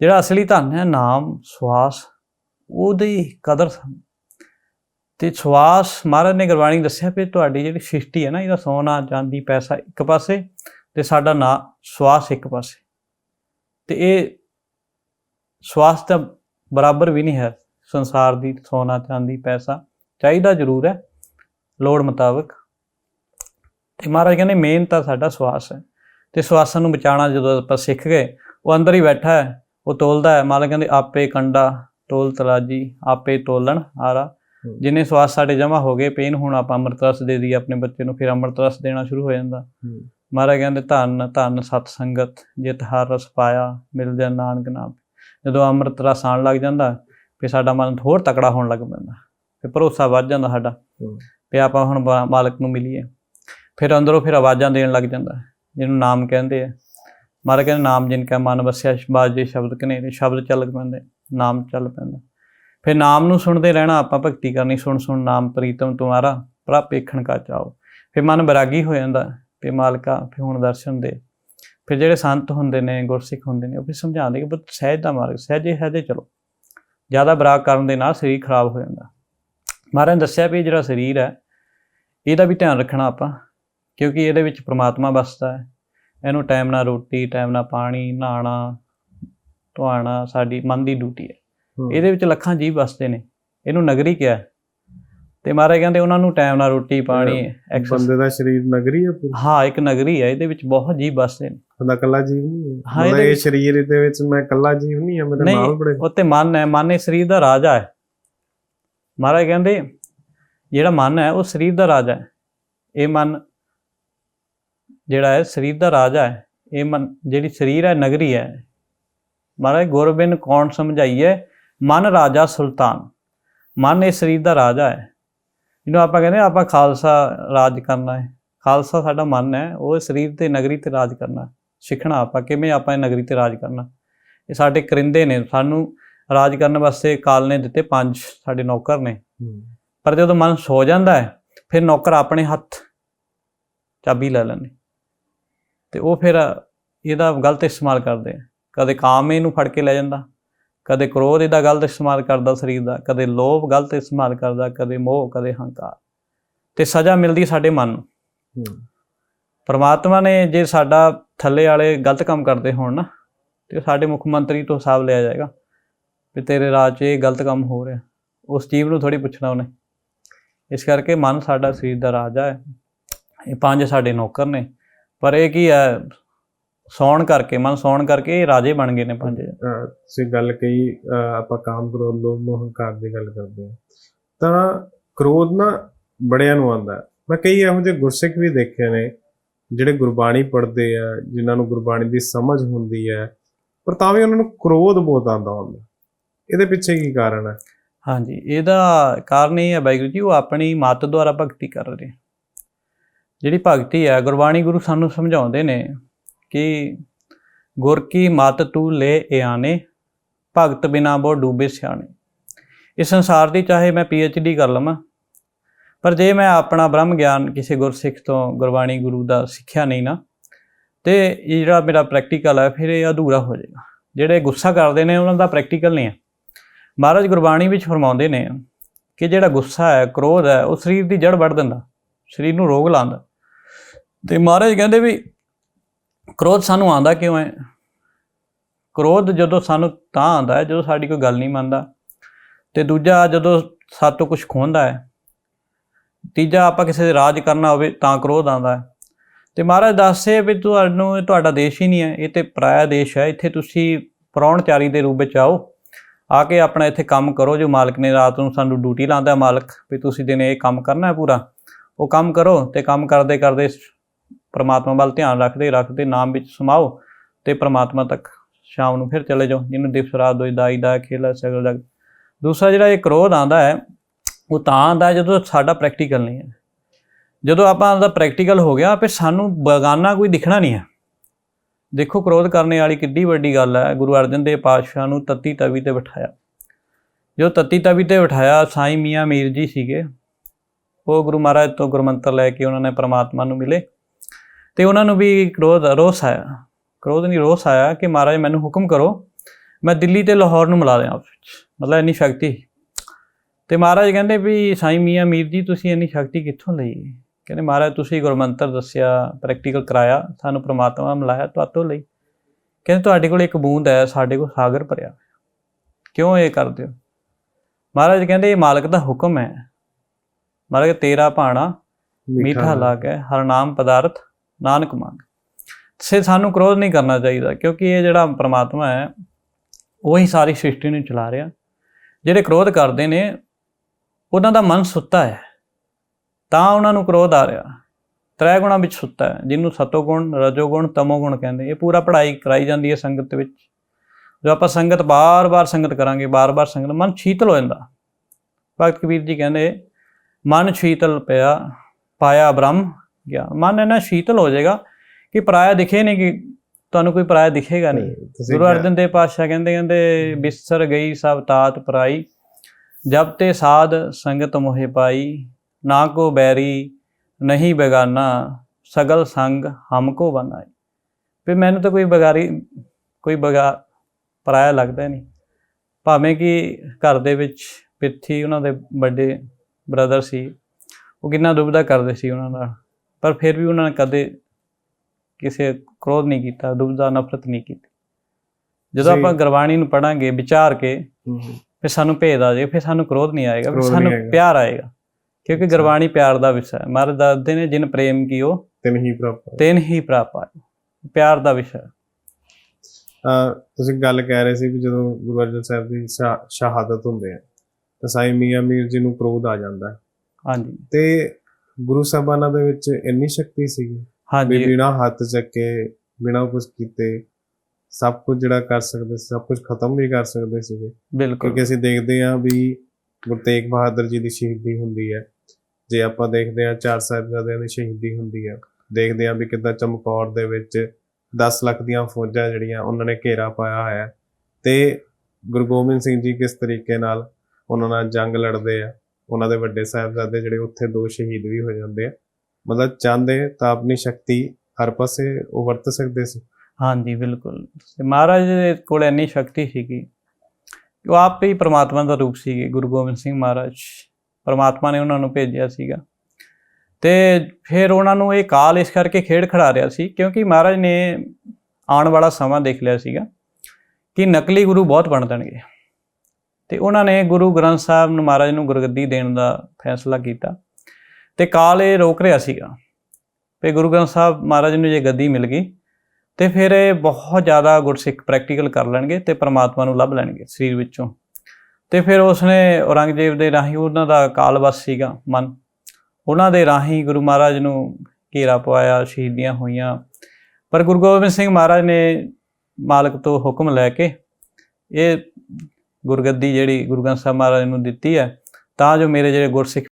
ਜਿਹੜਾ ਅਸਲੀ ਧਨ ਹੈ, ਨਾਮ, ਸਵਾਸ, ਉਹਦੀ ਕਦਰ ਸਾਨੂੰ। ਤੇ ਸਵਾਸ ਮਹਾਰਾਜ ਨੇ ਗੁਰਬਾਣੀ ਦੱਸਿਆ ਵੀ ਤੁਹਾਡੀ ਜਿਹੜੀ ਸ੍ਰਿਸ਼ਟੀ ਹੈ ਨਾ, ਇਹਦਾ ਸੋਨਾ, ਚਾਂਦੀ, ਪੈਸਾ ਇੱਕ ਪਾਸੇ ਤੇ ਸਾਡਾ ਨਾ ਸਵਾਸ ਇੱਕ ਪਾਸੇ। ਤੇ ਇਹ ਸਵਾਸ ਤਾਂ ਬਰਾਬਰ ਵੀ ਨਹੀਂ ਹੈ। ਸੰਸਾਰ ਦੀ ਸੋਨਾ, ਚਾਂਦੀ, ਪੈਸਾ ਚਾਹੀਦਾ ਜ਼ਰੂਰ ਹੈ, ਲੋੜ ਮੁਤਾਬਕ। ਤੇ ਮਹਾਰਾਜ ਕਹਿੰਦੇ ਮੇਨ ਤਾਂ ਸਾਡਾ ਸਵਾਸ ਹੈ। ਤੇ ਸਵਾਸਾਂ ਨੂੰ ਬਚਾਉਣਾ ਜਦੋਂ ਆਪਾਂ ਸਿੱਖ ਗਏ, ਉਹ ਅੰਦਰ ਹੀ ਬੈਠਾ ਹੈ। ਉਹ ਤੋਲਦਾ ਹੈ। ਮਾਲਕ ਕਹਿੰਦੇ ਆਪੇ ਕੰਡਾ ਤੋਲ ਤਰਾਜੀ ਆਪੇ ਤੋਲਣ ਆਰਾ। ਜਿੰਨੇ ਸਵਾਸ ਸਾਡੇ ਜਮਾ ਹੋ ਗਏ ਪੇਨ ਹੁਣ ਆਪਾਂ ਅੰਮ੍ਰਿਤ ਰਸ ਦੇ ਦਈਏ ਆਪਣੇ ਬੱਚੇ ਨੂੰ ਫਿਰ ਅੰਮ੍ਰਿਤ ਰਸ ਦੇਣਾ ਸ਼ੁਰੂ ਹੋ ਜਾਂਦਾ। ਮਹਾਰਾਜ ਕਹਿੰਦੇ ਧੰਨ ਧੰਨ ਸਤ ਸੰਗਤ ਜਿਤ ਹਰ ਰਸ ਪਾਇਆ ਮਿਲ ਜਾ ਨਾਨਕ ਨਾਮ। ਜਦੋਂ ਅੰਮ੍ਰਿਤ ਰਸ ਆਉਣ ਲੱਗ ਜਾਂਦਾ ਫਿਰ ਸਾਡਾ ਮਨ ਹੋਰ ਤਕੜਾ ਹੋਣ ਲੱਗ ਪੈਂਦਾ। ਫਿਰ ਭਰੋਸਾ ਵੱਧ ਜਾਂਦਾ ਸਾਡਾ। ਵੀ ਆਪਾਂ ਹੁਣ ਮਾਲਕ ਨੂੰ ਮਿਲੀਏ। ਫਿਰ ਅੰਦਰੋਂ ਫਿਰ ਆਵਾਜ਼ਾਂ ਦੇਣ ਲੱਗ ਜਾਂਦਾ ਜਿਹਨੂੰ ਨਾਮ ਕਹਿੰਦੇ ਆ। ਮਹਾਰਾਜ ਕਹਿੰਦੇ ਨਾਮ ਜਿਨ ਕਾ ਮਨ ਵਸਿਆ ਬਾਜੇ ਸ਼ਬਦ ਕਨੇਰੇ, ਸ਼ਬਦ ਚੱਲ ਪੈਂਦੇ, ਨਾਮ ਚੱਲ ਪੈਂਦਾ। ਫਿਰ ਨਾਮ ਨੂੰ ਸੁਣਦੇ ਰਹਿਣਾ, ਆਪਾਂ ਭਗਤੀ ਕਰਨੀ, ਸੁਣ ਸੁਣ ਨਾਮ ਪ੍ਰੀਤਮ ਤੁਮਾਰਾ, ਪ੍ਰਭ ਵੇਖਣ ਕਾ ਚਾਓ ਫਿਰ ਮਨ ਬਰਾਗੀ ਹੋ ਜਾਂਦਾ ਵੀ ਮਾਲਕਾ ਫਿਰ ਹੁਣ ਦਰਸ਼ਨ ਦੇ। ਫਿਰ ਜਿਹੜੇ ਸੰਤ ਹੁੰਦੇ ਨੇ, ਗੁਰਸਿੱਖ ਹੁੰਦੇ ਨੇ, ਉਹ ਫਿਰ ਸਮਝਾਉਂਦੇ ਕਿ ਬਸ ਸਹਿਜ ਦਾ ਮਾਰਗ, ਸਹਿਜੇ ਸਹਿਜੇ ਚਲੋ। ਜ਼ਿਆਦਾ ਬਰਾਗ ਕਰਨ ਦੇ ਨਾਲ ਸਰੀਰ ਖਰਾਬ ਹੋ ਜਾਂਦਾ। ਮਹਾਰਾਜ ਨੇ ਦੱਸਿਆ ਵੀ ਜਿਹੜਾ ਸਰੀਰ ਹੈ, ਇਹਦਾ ਵੀ ਧਿਆਨ ਰੱਖਣਾ ਆਪਾਂ, ਕਿਉਂਕਿ ਇਹਦੇ ਵਿੱਚ ਪ੍ਰਮਾਤਮਾ ਵਸਦਾ ਹੈ। ਇਹਨੂੰ ਟਾਈਮ ਨਾਲ ਰੋਟੀ ਟਾਈਮ ਨਾਲ ਪਾਣੀ ਨਹਾਣਾ ਧੋਣਾ ਸਾਡੀ ਮਨ ਦੀ ਡਿਊਟੀ ਹੈ। ਇਹਦੇ ਵਿੱਚ ਲੱਖਾਂ ਜੀਵ ਵਸਦੇ ਨੇ। ਇਹਨੂੰ ਨਗਰੀ ਕਿਹਾ। ਤੇ ਮਹਾਰਾਜ ਕਹਿੰਦੇ ਉਹਨਾਂ ਨੂੰ ਟਾਈਮ ਨਾਲ ਰੋਟੀ ਪਾਣੀ ਐਕਸਰਸਾਈਜ਼ ਬੰਦੇ ਦਾ ਸਰੀਰ ਨਗਰੀ ਹੈ ਪੂਰਾ? ਹਾਂ ਇੱਕ ਨਗਰੀ ਹੈ ਇਹਦੇ ਵਿੱਚ ਬਹੁਤ ਜੀਵ ਵਸਦੇ ਨੇ। ਬੰਦਾ ਕੱਲਾ ਜੀਵ ਨਹੀਂ ਹੈ। ਇਹ ਸਰੀਰ ਦੇ ਵਿੱਚ ਮੈਂ ਕੱਲਾ ਜੀਵ ਨਹੀਂ ਹਾਂ ਮੇਰੇ ਨਾਲ ਬੜੇ। ਉੱਤੇ ਮਨ ਹੈ। ਮਨ ਇਹ ਸਰੀਰ ਦਾ ਰਾਜਾ ਹੈ। ਮਹਾਰਾਜ ਕਹਿੰਦੇ ਜਿਹੜਾ ਮਨ ਹੈ ਉਹ ਸਰੀਰ ਦਾ ਰਾਜਾ ਹੈ। ਇਹ ਮਨ ਜਿਹੜਾ ਹੈ ਸਰੀਰ ਦਾ ਰਾਜਾ ਹੈ। ਇਹ ਮਨ ਜਿਹੜੀ ਸਰੀਰ ਹੈ ਨਗਰੀ ਹੈ। ਮਹਾਰਾਜ ਗੁਰਬਿਨ ਕੌਣ ਸਮਝਾਈਏ? ਮਨ ਰਾਜਾ ਸੁਲਤਾਨ। ਮਨ ਇਹ ਸਰੀਰ ਦਾ ਰਾਜਾ ਹੈ। ਜਿਹਨੂੰ ਆਪਾਂ ਕਹਿੰਦੇ ਆਪਾਂ ਖਾਲਸਾ ਰਾਜ ਕਰਨਾ ਹੈ। ਖਾਲਸਾ ਸਾਡਾ ਮਨ ਹੈ ਉਹ ਸਰੀਰ ਤੇ ਨਗਰੀ ਤੇ ਰਾਜ ਕਰਨਾ। ਸਿੱਖਣਾ ਆਪਾਂ ਕਿਵੇਂ ਆਪਾਂ ਇਹ ਨਗਰੀ ਤੇ ਰਾਜ ਕਰਨਾ? ਇਹ ਸਾਡੇ ਕਰਿੰਦੇ ਨੇ। ਸਾਨੂੰ ਰਾਜ ਕਰਨ ਵਾਸਤੇ ਕਾਲ ਨੇ ਦਿੱਤੇ ਪੰਜ ਸਾਡੇ ਨੌਕਰ ਨੇ। ਪਰ ਜਦੋਂ ਮਨ ਸੋ ਜਾਂਦਾ ਹੈ ਫਿਰ ਨੌਕਰ ਆਪਣੇ ਹੱਥ ਚਾਬੀ ਲੈ ਲੈਂਦੇ। ਤੇ ਉਹ ਫਿਰ ਇਹਦਾ ਗਲਤ ਇਸਤੇਮਾਲ ਕਰਦੇ ਆ। ਕਦੇ ਕਾਮ ਇਹਨੂੰ ਫੜ ਕੇ ਲੈ ਜਾਂਦਾ ਕਦੇ ਕ੍ਰੋਧ ਇਹਦਾ ਗਲਤ ਇਸਤੇਮਾਲ ਕਰਦਾ ਸਰੀਰ ਦਾ ਕਦੇ ਲੋਭ ਗਲਤ ਇਸਤੇਮਾਲ ਕਰਦਾ ਕਦੇ ਮੋਹ ਕਦੇ ਹੰਕਾਰ। ਤੇ ਸਜ਼ਾ ਮਿਲਦੀ ਸਾਡੇ ਮਨ ਨੂੰ। ਪਰਮਾਤਮਾ ਨੇ ਜੇ ਸਾਡਾ ਥੱਲੇ ਵਾਲੇ ਗਲਤ ਕੰਮ ਕਰਦੇ ਹੋਣ ਨਾ ਤੇ ਸਾਡੇ ਮੁੱਖ ਮੰਤਰੀ ਤੋਂ ਹਿਸਾਬ ਲਿਆ ਜਾਏਗਾ ਵੀ ਤੇਰੇ ਰਾਜ 'ਚ ਇਹ ਗਲਤ ਕੰਮ ਹੋ ਰਿਹਾ। ਉਸ ਜੀਵ ਨੂੰ ਥੋੜੀ ਪੁੱਛਣਾ ਉਹਨੇ। ਇਸ ਕਰਕੇ ਮਨ ਸਾਡਾ ਸਰੀਰ ਦਾ ਰਾਜਾ ਹੈ। ਇਹ ਪੰਜ ਸਾਡੇ ਨੌਕਰ ਨੇ। ਪਰ ਇਹ ਕੀ ਹੈ ਸੌਣ ਕਰਕੇ ਮਨ ਸੌਣ ਕਰਕੇ ਇਹ ਰਾਜੇ ਬਣ ਗਏ ਨੇ ਪੰਜ ਤੁਸੀਂ ਗੱਲ ਕਹੀ ਆਪਾਂ ਕਾਮ ਕ੍ਰੋਧ ਲੋਭ ਮੋਹ ਹੰਕਾਰ ਦੀ ਗੱਲ ਕਰਦੇ ਹਾਂ ਤਾਂ ਕ੍ਰੋਧ ਨਾ ਬੜਿਆਂ ਨੂੰ ਆਉਂਦਾ। ਮੈਂ ਕਈ ਇਹੋ ਜਿਹੇ ਗੁਰਸਿੱਖ ਵੀ ਦੇਖੇ ਨੇ ਜਿਹੜੇ ਗੁਰਬਾਣੀ ਪੜ੍ਹਦੇ ਆ ਜਿਨ੍ਹਾਂ ਨੂੰ ਗੁਰਬਾਣੀ ਦੀ ਸਮਝ ਹੁੰਦੀ ਹੈ ਪਰ ਤਾਂ ਵੀ ਉਹਨਾਂ ਨੂੰ ਕ੍ਰੋਧ ਬਹੁਤ ਆਉਂਦਾ ਹੁੰਦਾ ਇਹਦੇ ਪਿੱਛੇ ਕੀ ਕਾਰਨ ਹੈ ਹਾਂਜੀ ਇਹਦਾ ਕਾਰਨ ਇਹ ਹੈ ਵਾਹਿਗੁਰੂ ਜੀ ਉਹ ਆਪਣੀ ਮੱਤ ਦੁਆਰਾ ਭਗਤੀ ਕਰ ਰਹੇ। ਜਿਹੜੀ ਭਗਤੀ ਹੈ ਗੁਰਬਾਣੀ ਗੁਰੂ ਸਾਨੂੰ ਸਮਝਾਉਂਦੇ ਨੇ ਕਿ ਗੁਰ ਕੀ ਮਤ ਤੂੰ ਲੈ ਇਆਨੇ ਭਗਤ ਬਿਨਾ ਬੋ ਡੂਬੇ ਸਿਆਣੇ। ਇਸ ਸੰਸਾਰ ਦੀ ਚਾਹੇ ਮੈਂ ਡੀ ਕਰ ਲਵਾਂ, ਪਰ ਜੇ ਮੈਂ ਆਪਣਾ ਬ੍ਰਹਮ ਗਿਆਨ ਕਿਸੇ ਗੁਰਸਿੱਖ ਤੋਂ ਗੁਰਬਾਣੀ ਗੁਰੂ ਦਾ ਸਿੱਖਿਆ ਨਹੀਂ ਨਾ, ਤੇ ਇਹ ਜਿਹੜਾ ਮੇਰਾ ਪ੍ਰੈਕਟੀਕਲ ਹੈ ਫਿਰ ਇਹ ਅਧੂਰਾ ਹੋ ਜਾਏਗਾ। ਜਿਹੜੇ ਗੁੱਸਾ ਕਰਦੇ ਨੇ, ਉਹਨਾਂ ਦਾ ਪ੍ਰੈਕਟੀਕਲ ਨਹੀਂ ਹੈ ਮਹਾਰਾਜ ਗੁਰਬਾਣੀ ਵਿੱਚ ਫਰਮਾਉਂਦੇ ਨੇ ਕਿ ਜਿਹੜਾ ਗੁੱਸਾ ਹੈ, ਕ੍ਰੋਧ ਹੈ, ਉਹ ਸਰੀਰ ਦੀ ਜੜ ਵੱਢ ਦਿੰਦਾ, ਸਰੀਰ ਨੂੰ ਰੋਗ ਲਾਉਂਦਾ। ਤੇ ਮਹਾਰਾਜ ਕਹਿੰਦੇ ਵੀ ਕ੍ਰੋਧ ਸਾਨੂੰ ਆਂਦਾ ਕਿਉਂ ਹੈ? ਕ੍ਰੋਧ ਜਦੋਂ ਸਾਨੂੰ ਤਾਂ ਆਂਦਾ ਹੈ, ਜਦੋਂ ਸਾਡੀ ਕੋਈ ਗੱਲ ਨਹੀਂ ਮੰਨਦਾ। ਤੇ ਦੂਜਾ ਜਦੋਂ ਸਾਤੋਂ ਕੁਝ ਖੋਹਦਾ ਹੈ, ਤੀਜਾ ਆਪਾਂ ਕਿਸੇ ਦੇ ਰਾਜ ਕਰਨਾ ਹੋਵੇ ਤਾਂ ਕ੍ਰੋਧ ਆਂਦਾ ਹੈ। ਤੇ ਮਹਾਰਾਜ ਦੱਸੇ ਵੀ ਤੁਹਾਨੂੰ, ਇਹ ਤੁਹਾਡਾ ਦੇਸ਼ ਹੀ ਨਹੀਂ ਹੈ, ਇਹ ਤੇ ਪਰਾਇਆ ਦੇਸ਼ ਹੈ। ਇੱਥੇ ਤੁਸੀਂ ਪ੍ਰਾਹੁਣਚਾਰੀ ਦੇ ਰੂਪ ਵਿੱਚ ਆਓ। ਆ ਕੇ ਆਪਣਾ ਇੱਥੇ ਕੰਮ ਕਰੋ, ਜੋ ਮਾਲਕ ਨੇ ਰਾਤ ਨੂੰ ਸਾਨੂੰ ਡਿਊਟੀ ਲਾਉਂਦਾ ਮਾਲਕ, ਵੀ ਤੁਸੀਂ ਦਿਨੇ ਇਹ ਕੰਮ ਕਰਨਾ ਹੈ ਪੂਰਾ। ਉਹ ਕੰਮ ਕਰੋ ਤੇ ਕੰਮ ਕਰਦੇ ਕਰਦੇ ਪਰਮਾਤਮਾ ਵੱਲ ਧਿਆਨ ਰੱਖਦੇ ਰੱਖਦੇ ਨਾਮ ਵਿੱਚ ਸਮਾਓ ਤੇ ਪਰਮਾਤਮਾ ਤੱਕ ਸ਼ਾਮ ਨੂੰ ਫਿਰ ਚਲੇ ਜਾਓ। ਜਿਹਨੂੰ ਦਿਵਸ, ਰਾਤ ਦੋਈ ਦਾਈ ਦਾ ਖੇਲਾ, ਸਗਲ, ਜਗ। ਦੂਸਰਾ ਜਿਹੜਾ ਇਹ ਕ੍ਰੋਧ ਆਂਦਾ ਹੈ, ਉਹ ਤਾਂ ਆਂਦਾ ਜਦੋਂ ਸਾਡਾ ਪ੍ਰੈਕਟੀਕਲ ਨਹੀਂ ਹੈ। ਜਦੋਂ ਆਪਾਂ ਦਾ ਪ੍ਰੈਕਟੀਕਲ ਹੋ ਗਿਆ, ਫਿਰ ਸਾਨੂੰ ਬਗਾਨਾ ਕੋਈ ਦਿਖਣਾ ਨਹੀਂ ਹੈ। ਦੇਖੋ, ਕ੍ਰੋਧ ਕਰਨੇ ਵਾਲੀ ਕਿੱਡੀ ਵੱਡੀ ਗੱਲ ਹੈ। ਗੁਰੂ ਅਰਜਨ ਦੇਵ ਪਾਤਸ਼ਾਹ ਨੂੰ ਤਤੀ ਤਵੀ ਤੇ ਬਿਠਾਇਆ। ਜੋ ਤਤੀ ਤਵੀ ਤੇ ਬਿਠਾਇਆ, ਸਾਈਂ ਮੀਆਂ ਮੀਰ ਜੀ ਸੀਗੇ, ਉਹ ਗੁਰੂ ਮਹਾਰਾਜ ਤੋਂ ਗੁਰਮੰਤਰ ਲੈ ਕੇ ਉਹਨਾਂ ਨੇ ਪ੍ਰਮਾਤਮਾ ਨੂੰ ਮਿਲੇ। ਤੇ ਉਹਨਾਂ ਨੂੰ ਵੀ ਕ੍ਰੋਧ ਰੋਸ ਆਇਆ। ਕ੍ਰੋਧ ਨਹੀਂ ਰੋਸ ਆਇਆ ਕਿ ਮਹਾਰਾਜ ਮੈਨੂੰ ਹੁਕਮ ਕਰੋ ਮੈਂ ਦਿੱਲੀ ਤੇ ਲਾਹੌਰ ਨੂੰ ਮਿਲਾ ਦਿਆਂ ਮਤਲਬ ਇੰਨੀ ਸ਼ਕਤੀ। ਤੇ ਮਹਾਰਾਜ ਕਹਿੰਦੇ ਵੀ ਸਾਈਂ ਮੀਆਂ ਮੀਰ ਜੀ ਤੁਸੀਂ ਇੰਨੀ ਸ਼ਕਤੀ ਕਿੱਥੋਂ ਲਈ? ਕਹਿੰਦੇ ਮਹਾਰਾਜ ਤੁਸੀਂ ਗੁਰਮੰਤਰ ਦੱਸਿਆ ਪ੍ਰੈਕਟੀਕਲ ਕਰਾਇਆ ਸਾਨੂੰ ਪ੍ਰਮਾਤਮਾ ਮਿਲਾਇਆ ਤੁਹਾਤੋਂ ਲਈ। ਕਹਿੰਦੇ ਤੁਹਾਡੇ ਕੋਲ ਇੱਕ ਬੂੰਦ ਹੈ ਸਾਡੇ ਕੋਲ ਸਾਗਰ ਭਰਿਆ। ਕਿਉਂ ਇਹ ਕਰਦੇ ਹੋ? ਮਹਾਰਾਜ ਕਹਿੰਦੇ ਇਹ ਮਾਲਕ ਦਾ ਹੁਕਮ ਹੈ। ਮਹਾਰਾਜ ਤੇਰਾ ਭਾਣਾ ਮਿੱਠਾ ਲਾਗੈ। ਹਰ ਨਾਮ ਪਦਾਰਥ ਨਾਨਕ ਮੰਗ। ਸੇ ਸਾਨੂੰ ਕ੍ਰੋਧ ਨਹੀਂ ਕਰਨਾ ਚਾਹੀਦਾ ਕਿਉਂਕਿ ਇਹ ਜਿਹੜਾ ਪ੍ਰਮਾਤਮਾ ਹੈ, ਉਹੀ ਸਾਰੀ ਸ੍ਰਿਸ਼ਟੀ ਨੂੰ ਚਲਾ ਰਿਹਾ। ਜਿਹੜੇ ਕ੍ਰੋਧ ਕਰਦੇ ਨੇ, ਉਹਨਾਂ ਦਾ ਮਨ ਸੁੱਤਾ ਹੈ, ਤਾਂ ਉਹਨਾਂ ਨੂੰ ਕ੍ਰੋਧ ਆ ਰਿਹਾ। ਤ੍ਰੈ ਗੁਣਾ ਵਿੱਚ ਸੁੱਤਾ ਹੈ, ਜਿਹਨੂੰ ਸਤੋਗੁਣ ਤਮੋ ਗੁਣ ਕਹਿੰਦੇ ਇਹ ਪੂਰਾ ਪੜ੍ਹਾਈ ਕਰਾਈ ਜਾਂਦੀ ਹੈ ਸੰਗਤ ਵਿੱਚ। ਜੋ ਆਪਾਂ ਸੰਗਤ ਬਾਰ-ਬਾਰ ਸੰਗਤ ਕਰਾਂਗੇ ਬਾਰ-ਬਾਰ ਸੰਗਤ, ਮਨ ਸ਼ੀਤਲ ਹੋ ਜਾਂਦਾ। ਭਗਤ ਕਬੀਰ ਜੀ ਕਹਿੰਦੇ, ਮਨ ਸ਼ੀਤਲ ਪਿਆ, ਪਾਇਆ ਬ੍ਰਹਮ ਗਿਆਨ ਮਨ ਇਹਨਾਂ ਸ਼ੀਤਲ ਹੋ ਜਾਏਗਾ ਕਿ ਪਰਾਇਆ ਦਿਖੇ ਨਹੀਂ ਕਿ ਤੁਹਾਨੂੰ ਕੋਈ ਪਰਾਇਆ ਦਿਖੇਗਾ ਨਹੀਂ। ਗੁਰੂ ਅਰਜਨ ਦੇਵ ਪਾਤਸ਼ਾਹ ਕਹਿੰਦੇ ਕਹਿੰਦੇ ਬਿਸਰ ਗਈ ਸਭ ਤਾਤ ਪਰਾਈ ਜਬ ਤੇ ਸਾਧ ਸੰਗਤ ਮੋਹਿ ਪਾਈ ਨਾ ਕੋ ਬੈਰੀ ਨਹੀਂ ਬੇਗਾਨਾ ਸਗਲ ਸੰਗ ਹਮਕੋ ਬਨਾਈ ਵੀ ਮੈਨੂੰ ਤਾਂ ਕੋਈ ਬਗਾਰੀ ਕੋਈ ਬਗਾ ਪਰਾਇਆ ਲੱਗਦਾ ਨਹੀਂ। ਭਾਵੇਂ ਕਿ ਘਰ ਦੇ ਵਿੱਚ ਪਿੱਥੀ ਉਹਨਾਂ ਦੇ ਵੱਡੇ ਬ੍ਰਦਰ ਸੀ ਉਹ ਕਿੰਨਾ ਦੁਬਦਾ ਕਰਦੇ ਸੀ ਉਹਨਾਂ ਨਾਲ। ਪਰ ਫਿਰ ਵੀ ਉਹਨਾਂ ਨੇ ਕਦੇ ਕਿਸੇ ਕ੍ਰੋਧ ਨਹੀਂ ਕੀਤਾ ਦੁਬਦਾ ਨਫ਼ਰਤ ਨਹੀਂ ਕੀਤੀ ਜਦੋਂ। ਆਪਾਂ ਗੁਰਬਾਣੀ ਨੂੰ ਪੜਾਂਗੇ ਵਿਚਾਰ ਕੇ ਫਿਰ ਸਾਨੂੰ ਭੇਦ ਆ ਜਾਏ ਫਿਰ ਸਾਨੂੰ ਕ੍ਰੋਧ ਨਹੀਂ ਆਏਗਾ ਫਿਰ ਸਾਨੂੰ। ਪਿਆਰ ਆਏਗਾ ਕਿਉਂਕਿ। ਗੁਰਬਾਣੀ ਪਿਆਰ ਦਾ ਵਿਸ਼ਾ ਹੈ ਮਹਾਰਾਜ ਦੱਸਦੇ ਨੇ ਜਿਨ ਪ੍ਰੇਮ ਕੀਓ ਤਿੰਨ ਹੀ ਪ੍ਰਾਪਤ ਤੈਨ ਹੀ ਪ੍ਰਾਪਤ ਪਿਆਰ ਦਾ ਵਿਸ਼ਾ ਤੁਸੀਂ ਗੱਲ ਕਹਿ ਰਹੇ ਸੀ ਵੀ ਜਦੋਂ ਗੁਰੂ ਅਰਜਨ ਸਾਹਿਬ ਦੀ ਸ਼ਹਾ- ਸ਼ਹਾਦਤ ਹੁੰਦੇ ਆ ਤਾਂ ਸਾਈਂ ਮੀਆਂ ਮੀਰ ਜੀ ਨੂੰ ਕ੍ਰੋਧ ਆ ਜਾਂਦਾ। ਹਾਂਜੀ ਤੇ ਗੁਰੂ ਸਾਹਿਬਾਨਾਂ ਦੇ ਵਿੱਚ ਇੰਨੀ ਸ਼ਕਤੀ ਸੀਗੀ ਹਾਂਜੀ। ਬਿਨਾਂ ਹੱਥ ਚੱਕੇ ਬਿਨਾਂ ਕੁਝ ਕੀਤੇ ਸਭ ਕੁਝ ਜਿਹੜਾ ਕਰ ਸਕਦੇ ਸੀ ਸਭ ਕੁਝ ਖਤਮ ਵੀ ਕਰ ਸਕਦੇ ਸੀਗੇ। ਬਿਲਕੁਲ। ਕਿਉਂਕਿ ਅਸੀਂ ਦੇਖਦੇ ਹਾਂ ਵੀ ਗੁਰੂ ਤੇਗ ਬਹਾਦਰ ਜੀ ਦੀ ਸ਼ਹੀਦੀ ਹੁੰਦੀ ਹੈ। ਜੇ ਆਪਾਂ ਦੇਖਦੇ ਹਾਂ ਚਾਰ ਸਾਹਿਬਜ਼ਾਦਿਆਂ ਦੀ ਸ਼ਹੀਦੀ ਹੁੰਦੀ ਹੈ ਦੇਖਦੇ ਹਾਂ ਵੀ ਕਿੱਦਾਂ ਚਮਕੌਰ ਦੇ ਵਿੱਚ 10 ਲੱਖ ਦੀਆਂ ਫੌਜਾਂ ਜਿਹੜੀਆਂ ਉਹਨਾਂ ਨੇ ਘੇਰਾ ਪਾਇਆ ਹੋਇਆ ਤੇ ਗੁਰੂ ਗੋਬਿੰਦ ਸਿੰਘ ਜੀ ਕਿਸ ਤਰੀਕੇ ਨਾਲ ਉਹਨਾਂ ਨਾਲ ਜੰਗ ਲੜਦੇ ਆ ਉਹਨਾਂ ਦੇ ਵੱਡੇ ਸਾਹਿਬਜ਼ਾਦੇ ਜਿਹੜੇ ਉੱਥੇ ਦੋ ਸ਼ਹੀਦ ਵੀ ਹੋ ਜਾਂਦੇ ਆ। ਮਤਲਬ ਚਾਹੁੰਦੇ ਤਾਂ ਆਪਣੀ ਸ਼ਕਤੀ ਹਰ ਪਾਸੇ ਉਹ ਵਰਤ ਸਕਦੇ ਸੀ। ਹਾਂਜੀ, ਬਿਲਕੁਲ। ਤੇ ਮਹਾਰਾਜ ਦੇ ਕੋਲ ਇੰਨੀ ਸ਼ਕਤੀ ਸੀਗੀ ਉਹ ਆਪ ਹੀ ਪ੍ਰਮਾਤਮਾ ਦਾ ਰੂਪ ਸੀਗੇ, ਗੁਰੂ ਗੋਬਿੰਦ ਸਿੰਘ ਮਹਾਰਾਜ। ਪ੍ਰਮਾਤਮਾ ਨੇ ਉਹਨਾਂ ਨੂੰ ਭੇਜਿਆ ਸੀਗਾ। ਤੇ ਫਿਰ ਉਹਨਾਂ ਨੂੰ ਇਹ ਕਾਲ ਇਸ ਕਰਕੇ ਖੇਡ ਖੜਾ ਰਿਹਾ ਸੀ ਕਿਉਂਕਿ ਮਹਾਰਾਜ ਨੇ ਆਉਣ ਵਾਲਾ ਸਮਾਂ ਦੇਖ ਲਿਆ ਸੀਗਾ ਕਿ ਨਕਲੀ ਗੁਰੂ ਬਹੁਤ ਬਣ ਦੇਣਗੇ। ਤੇ ਉਹਨਾਂ ਨੇ ਗੁਰੂ ਗ੍ਰੰਥ ਸਾਹਿਬ ਨੂੰ ਮਹਾਰਾਜ ਨੂੰ ਗੁਰਗੱਦੀ ਦੇਣ ਦਾ ਫੈਸਲਾ ਕੀਤਾ ਤੇ ਕਾਲ ਇਹ ਰੋਕ ਰਿਹਾ ਸੀਗਾ ਤੇ ਗੁਰੂ ਗ੍ਰੰਥ ਸਾਹਿਬ ਮਹਾਰਾਜ ਨੂੰ ਜੇ ਗੱਦੀ ਮਿਲ ਗਈ ਤੇ ਫਿਰ ਇਹ ਬਹੁਤ ਜ਼ਿਆਦਾ ਗੁਰਸਿੱਖ ਪ੍ਰੈਕਟੀਕਲ ਕਰ ਲੈਣਗੇ ਤੇ ਪ੍ਰਮਾਤਮਾ ਨੂੰ ਲੱਭ ਲੈਣਗੇ ਸਰੀਰ ਵਿੱਚੋਂ। ਤੇ ਫਿਰ ਉਸਨੇ ਔਰੰਗਜ਼ੇਬ ਦੇ ਰਾਹੀਂ ਉਹਨਾਂ ਦਾ ਕਾਲਵਸ ਸੀਗਾ ਮਨ। ਉਹਨਾਂ ਦੇ ਰਾਹੀਂ ਗੁਰੂ ਮਹਾਰਾਜ ਨੂੰ ਘੇਰਾ ਪਵਾਇਆ, ਸ਼ਹੀਦੀਆਂ ਹੋਈਆਂ। ਪਰ ਗੁਰੂ ਗੋਬਿੰਦ ਸਿੰਘ ਮਹਾਰਾਜ ਨੇ ਮਾਲਕ ਤੋਂ ਹੁਕਮ ਲੈ ਕੇ ਇਹ ਗੁਰਗੱਦੀ ਜਿਹੜੀ ਗੁਰੂ ਗ੍ਰੰਥ ਸਾਹਿਬ ਮਹਾਰਾਜ ਨੂੰ ਦਿੱਤੀ ਹੈ ਤਾਂ ਜੋ ਮੇਰੇ ਜਿਹੜੇ ਗੁਰਸਿੱਖ